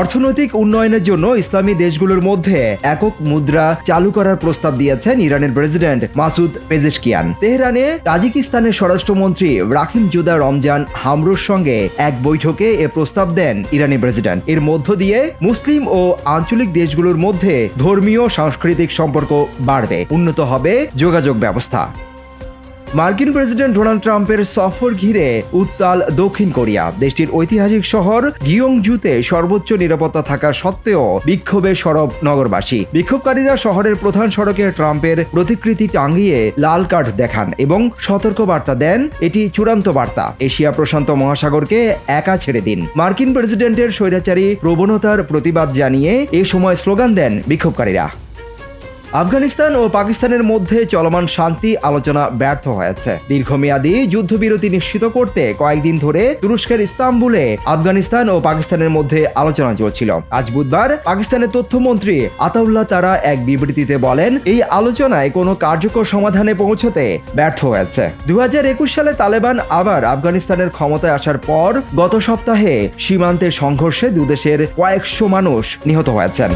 অর্থনৈতিক উন্নয়নের জন্য ইসলামী দেশগুলোর মধ্যে একক মুদ্রা চালু করার প্রস্তাব দিয়েছেন ইরানের প্রেসিডেন্ট মাসুদ পেজেশকিয়ান। তেহরানে তাজিকিস্তানের স্বরাষ্ট্রমন্ত্রী রাহিম জুদা রমজান হামরুর সঙ্গে এক বৈঠকে এ প্রস্তাব দেন ইরানি প্রেসিডেন্ট। এর মধ্য দিয়ে মুসলিম ও আঞ্চলিক দেশগুলোর মধ্যে ধর্মীয় সাংস্কৃতিক সম্পর্ক বাড়বে। উন্নত হবে যোগাযোগ ব্যবস্থা। মার্কিন প্রেসিডেন্ট ডোনাল্ড ট্রাম্পের সফর ঘিরে উত্তাল দক্ষিণ কোরিয়া। দেশটির ঐতিহাসিক শহর গিয়ংজুতে সর্বোচ্চ নিরাপত্তা থাকা সত্ত্বেও বিক্ষোভে সরব নগরবাসী। বিক্ষোভকারীরা শহরের প্রধান সড়কে ট্রাম্পের প্রতিকৃতি টাঙ্গিয়ে লাল কার্ড দেখান এবং সতর্ক বার্তা দেন। এটি চূড়ান্ত বার্তা। এশিয়া প্রশান্ত মহাসাগরকে একা ছেড়ে দিন। মার্কিন প্রেসিডেন্টের স্বৈরাচারী প্রবণতার প্রতিবাদ জানিয়ে এ সময় স্লোগান দেন বিক্ষোভকারীরা। আফগানিস্তান ও পাকিস্তানের মধ্যে চলমান শান্তি আলোচনা ব্যর্থ হয়েছে। দীর্ঘমেয়াদী যুদ্ধবিরতি নিশ্চিত করতে কয়েকদিন ধরে তুরস্কের ইস্তাম্বুলে আফগানিস্তান ও পাকিস্তানের মধ্যে আলোচনা চলছিল। আজ বুধবার পাকিস্তানের তথ্যমন্ত্রী আতাউল্লাহ তারা এক বিবৃতিতে বলেন, এই আলোচনায় কোনো কার্যকর সমাধানে পৌঁছতে ব্যর্থ হয়েছে। দু হাজার একুশ সালে তালেবান আবার আফগানিস্তানের ক্ষমতায় আসার পর গত সপ্তাহে সীমান্তে সংঘর্ষে দুদেশের কয়েকশো মানুষ নিহত হয়েছেন।